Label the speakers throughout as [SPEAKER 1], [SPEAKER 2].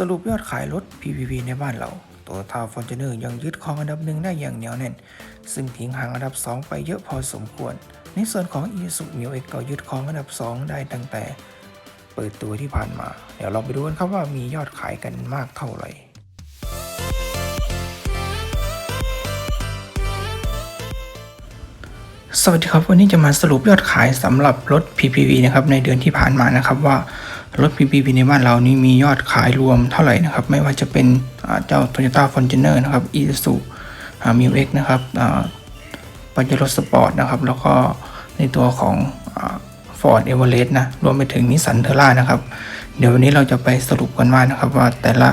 [SPEAKER 1] สรุปยอดขายรถ PPV ในบ้านเราตัวทาวฟอร์จูเนอร์ยังยึดครองอันดับหนึ่งได้อย่างเหนียวแน่น ซึ่งทิ้งห่างอันดับ 2 ไปเยอะพอสมควร ในส่วนของ i s u m i x ก็ยึดครองอันดับ 2 ได้ตั้งแต่ เปิดตัวที่ผ่านมา เดี๋ยวเราไปดูกันครับว่ามียอดขายกันมากเท่าไหร่สวัสดีครับ วันนี้จะมาสรุปยอดขายสำหรับรถ PPV นะครับในเดือนที่ผ่านมานะครับว่า รถ PPV ในบ้านเรานี้มียอดขายรวมเท่าไหร่นะครับ ไม่ว่าจะเป็นเจ้า Toyota Fortuner นะครับ Isuzu m i x นะครับปัจจุบันสปอร์ตนะครับ แล้วก็ในตัวของอ Ford Everest นะ รวมไปถึงนิสสันเทอร่านะครับ เดี๋ยววันนี้เราจะไปสรุปกันว่านะครับว่าแต่ละ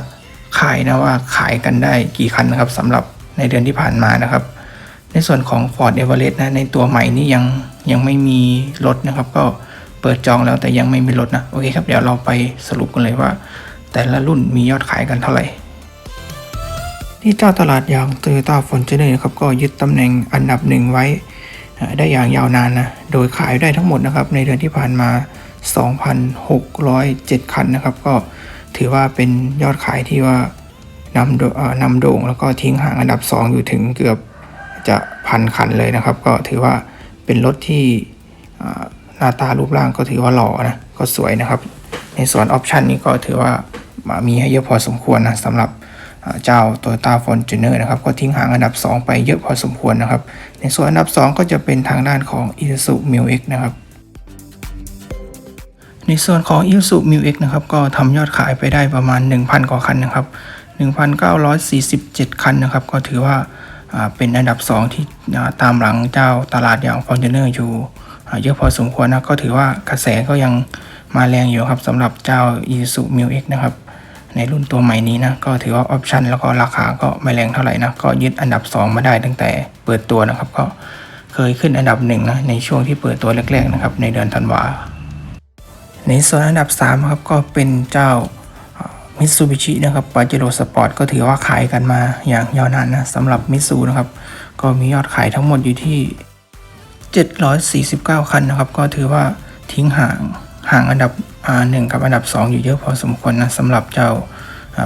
[SPEAKER 1] ขายนะว่าขายกันได้กี่คันนะครับสำหรับในเดือนที่ผ่านมานะครับ ในส่วนของ Ford Everest นะในตัวใหม่นี่ยังยังไม่มีรถนะครับก็ เปิดจองแล้วแต่ยังไม่มีรถนะ โอเคครับ เดี๋ยวเราไปสรุปกันเลยว่า แต่ละรุ่นมียอดขายกันเท่าไหร่ ที่เจ้าตลาดอย่าง Toyota Fortuner นะครับก็ยึดตำแหน่งอันดับหนึ่งไว้ ได้อย่างยาวนานนะ โดยขายได้ทั้งหมดนะครับในเดือนที่ผ่านมา 2,607 คันนะครับ ก็ถือว่าเป็นยอดขายที่ว่านำโดเอ่อนำโด่งแล้วก็ทิ้งห่างอันดับ 2 อยู่ถึงเกือบจะพันคันเลยนะครับ ก็ถือว่าเป็นรถที่ หน้าตารูปร่างก็ถือว่าหล่อนะ ก็สวยนะครับ ในส่วนออปชันนี้ก็ถือว่ามีให้เยอะพอสมควรนะสำหรับเจ้า Toyota Fortuner นะครับ ก็ทิ้งห่างอันดับ 2 ไปเยอะพอสมควรนะครับ ในส่วนอันดับ 2 ก็จะเป็นทางด้านของ Isuzu m i x นะครับ ในส่วนของ Isuzu m i x นะครับ ก็ทำยอดขายไปได้ประมาณ 1,000 กว่าคันนะครับ 1,947 คันนะครับ ก็ถือว่าเป็นอันดับ 2 ที่ตามหลังเจ้าตลาดอย่าง Fortuner อยู่ เยอะพอสมควรนะก็ถือว่ากระแสก็ยังมาแรงอยู่ครับสำหรับเจ้า i s u m i x นะครับ ในรุ่นตัวใหม่นี้นะก็ถือว่าออปชันแล้วก็ราคาก็ไม่แรงเท่าไหร่นะก็ยึดอันดับ 2 มาได้ตั้งแต่เปิดตัวนะครับ ก็เคยขึ้นอันดับหนึ่งนะในช่วงที่เปิดตัวแรกๆนะครับในเดือนธันวาในส่วนอันดับ3ครับก็เป็นเจ้ามิตซูบิชินะครับปาเจโรสปอร์ตก็ถือว่าขายกันมาอย่างยาวนานนะสำหรับมิตซูนะครับ ก็มียอดขายทั้งหมดอยู่ที่ 749 คันนะครับ ก็ถือว่าทิ้งห่างห่างอันดับหนึ่งกับอันดับ 2 อยู่เยอะพอสมควรนะสำหรับเจ้า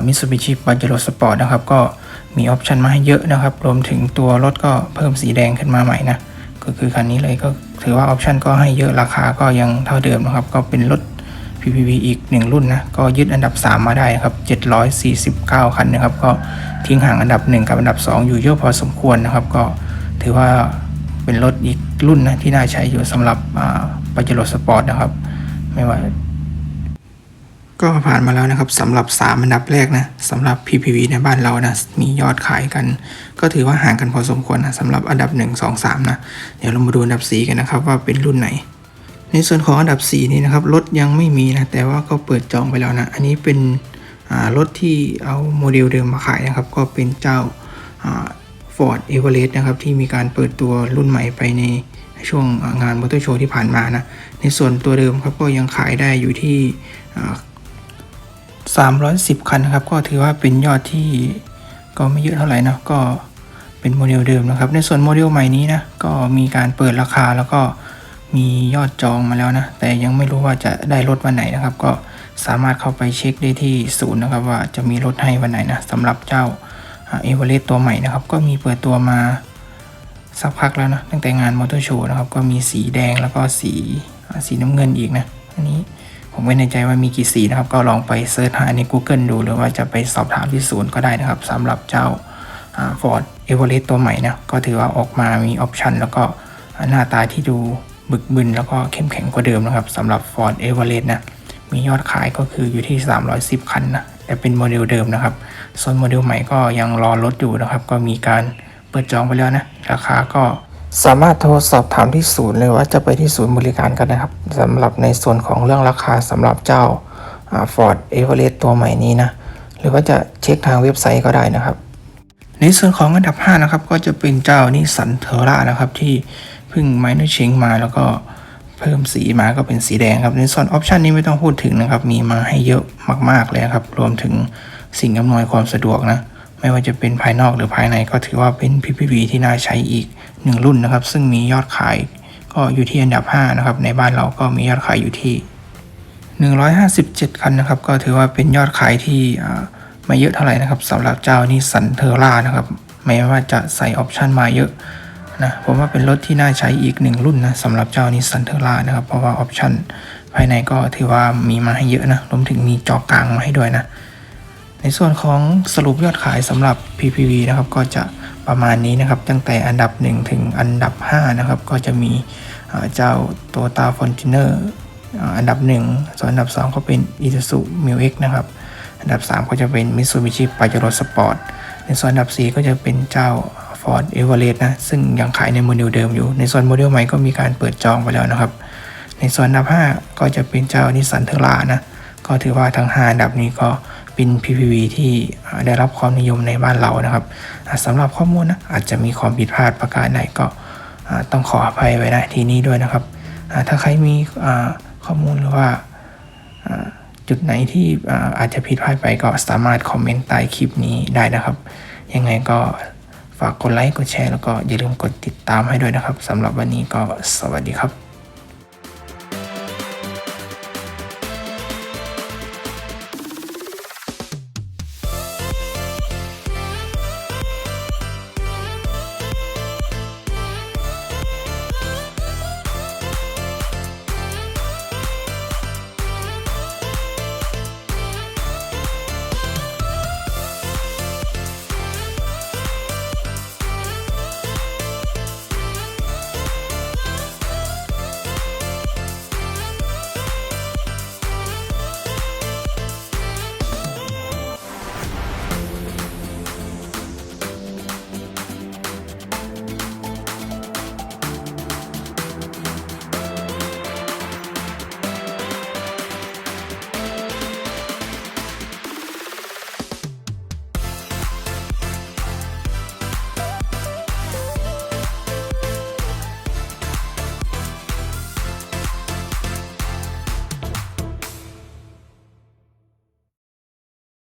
[SPEAKER 1] มิตซูบิชิปาเจโรสปอร์ตนะครับ ก็มีออปชันมาให้เยอะนะครับ รวมถึงตัวรถก็เพิ่มสีแดงขึ้นมาใหม่นะ ก็คือคันนี้เลยก็ถือว่าออปชันก็ให้เยอะราคาก็ยังเท่าเดิมนะครับ ก็เป็นรถ PPV อีกหนึ่งรุ่นนะ ก็ยึดอันดับ 3 มาได้ครับ 749 คันนะครับ ก็ทิ้งห่างอันดับ 1 กับอันดับ 2 อยู่เยอะพอสมควรนะครับ ก็ถือว่าเป็นรถอีก รุ่นนะที่น่าใช้อยู่สำหรับปัจจุบสปอร์ตนะครับ ไม่ว่า ก็ผ่านมาแล้วนะครับสำหรับ 3 อันดับแรกนะสำหรับ PPV ในบ้านเรานะมียอดขายกัน ก็ถือว่าห่างกันพอสมควรนะสำหรับอันดับ 1 2 3 นะ เดี๋ยวเรามาดูอันดับ 4 กันนะครับ ว่าเป็นรุ่นไหน ในส่วนของอันดับ 4 นี้นะครับรถยังไม่มีนะแต่ว่าก็เปิดจองไปแล้วนะ อันนี้เป็นรถที่เอาโมเดลเดิมมาขายนะครับ ก็เป็นเจ้า ฟอร์ดเอเวอเรสต์นะครับที่มีการเปิดตัวรุ่นใหม่ไปในช่วงงานมอเตอร์โชว์ที่ผ่านมานะ ในส่วนตัวเดิมครับก็ยังขายได้อยู่ที่ 310 คันนะครับ ก็ถือว่าเป็นยอดที่ก็ไม่เยอะเท่าไหร่นะก็เป็นโมเดลเดิมนะครับ ในส่วนโมเดลใหม่นี้นะก็มีการเปิดราคาแล้วก็มียอดจองมาแล้วนะ แต่ยังไม่รู้ว่าจะได้รถวันไหนนะครับ ก็สามารถเข้าไปเช็คได้ที่ศูนย์นะครับว่าจะมีรถให้วันไหนนะสำหรับเจ้า เอเวอเรสต์ตัวใหม่นะครับ ก็มีเปิดตัวมาสักพักแล้วนะตั้งแต่งานมอเตอร์โชว์นะครับ ก็มีสีแดงแล้วก็สีสีน้ำเงินอีกนะ อันนี้ผมไม่แน่ใจว่ามีกี่สีนะครับ ก็ลองไปเสิร์ชหาใน Google ดู หรือว่าจะไปสอบถามที่ศูนย์ก็ได้นะครับสำหรับเจ้าฟอร์ดเอเวอเรสต์ตัวใหม่นะ ก็ถือว่าออกมามีออปชันแล้วก็หน้าตาที่ดูบึกบึนแล้วก็เข้มแข็งกว่าเดิมนะครับสำหรับ Ford e v e r e s t นะ มียอดขายก็คืออยู่ที่ 310 คันนะ แต่เป็นโมเดลเดิมนะครับ ส่วนโมเดลใหม่ก็ยังรอรถอยู่นะครับ ก็มีการเปิดจองไปแล้วนะ ราคาก็สามารถโทรสอบถามที่ศูนย์เลยว่าจะไปที่ศูนย์บริการกันนะครับสำหรับในส่วนของเรื่องราคาสำหรับเจ้าฟอร์ดเอเวอเรสตัวใหม่นี้นะ หรือว่าจะเช็คทางเว็บไซต์ก็ได้นะครับ ในส่วนของอันดับ 5 นะครับ ก็จะเป็นเจ้านิสันเทอร่านะครับ ที่เพิ่งไมเนเชงมาแล้วก็ เพิ่มสีมาก็เป็นสีแดงครับในส่วนออปชันนี้ไม่ต้องพูดถึงนะครับ มีมาให้เยอะมากๆเลยครับ รวมถึงสิ่งอำนวยความสะดวกนะ ไม่ว่าจะเป็นภายนอกหรือภายในก็ถือว่าเป็น PPV ที่น่าใช้อีกหนึ่งรุ่นนะครับ ซึ่งมียอดขายก็อยู่ที่อันดับ 5 นะครับ ในบ้านเราก็มียอดขายอยู่ที่ 157 คันนะครับ ก็ถือว่าเป็นยอดขายที่ไม่เยอะเท่าไหร่นะครับสำหรับเจ้านิสสันเทอร่านะครับแม้ว่าจะใส่ออปชันมาเยอะ นะผมว่าเป็นรถที่น่าใช้อีกหนึ่งรุ่นนะสำหรับเจ้านิสสันเทอร่านะครับ เพราะว่าออปชันภายในก็ถือว่ามีมาให้เยอะนะรวมถึงมีจอกลางมาให้ด้วยนะ ในส่วนของสรุปยอดขายสำหรับ PPV นะครับก็จะประมาณนี้นะครับ ตั้งแต่อันดับ 1 ถึงอันดับ 5 นะครับ ก็จะมีอ่าเจ้า Toyota Fortuner อ่าอันดับ 1 ส่วนอันดับ 2 ก็เป็น Isuzu m u x นะครับ อันดับ 3 ก็จะเป็น Mitsubishi Pajero Sport ในส่วนอันดับ 4 ก็จะเป็นเจ้า Ford Everest นะ ซึ่งยังขายในโมเดลเดิมอยู่ ในส่วนโมเดลใหม่ก็มีการเปิดจองไปแล้วนะครับ ในส่วนอันดับ 5 ก็จะเป็นเจ้านิสสันเทอร่านะ ก็ถือว่าทั้ง5อันดับนี้ก็เป็น PPV ที่ได้รับความนิยมในบ้านเรานะครับอ่าสำหรับข้อมูลนะอาจจะมีความผิดพลาดประการใดก็ต้องขออภัยไว้ณที่นี้ด้วยนะครับ ถ้าใครมีข้อมูลหรือว่าจุดไหนที่อาจจะผิดพลาดไปก็สามารถคอมเมนต์ใต้คลิปนี้ได้นะครับ ยังไงก็ ฝากกดไลค์กดแชร์แล้วก็อย่าลืมกดติดตามให้ด้วยนะครับสำหรับวันนี้ก็สวัสดีครับ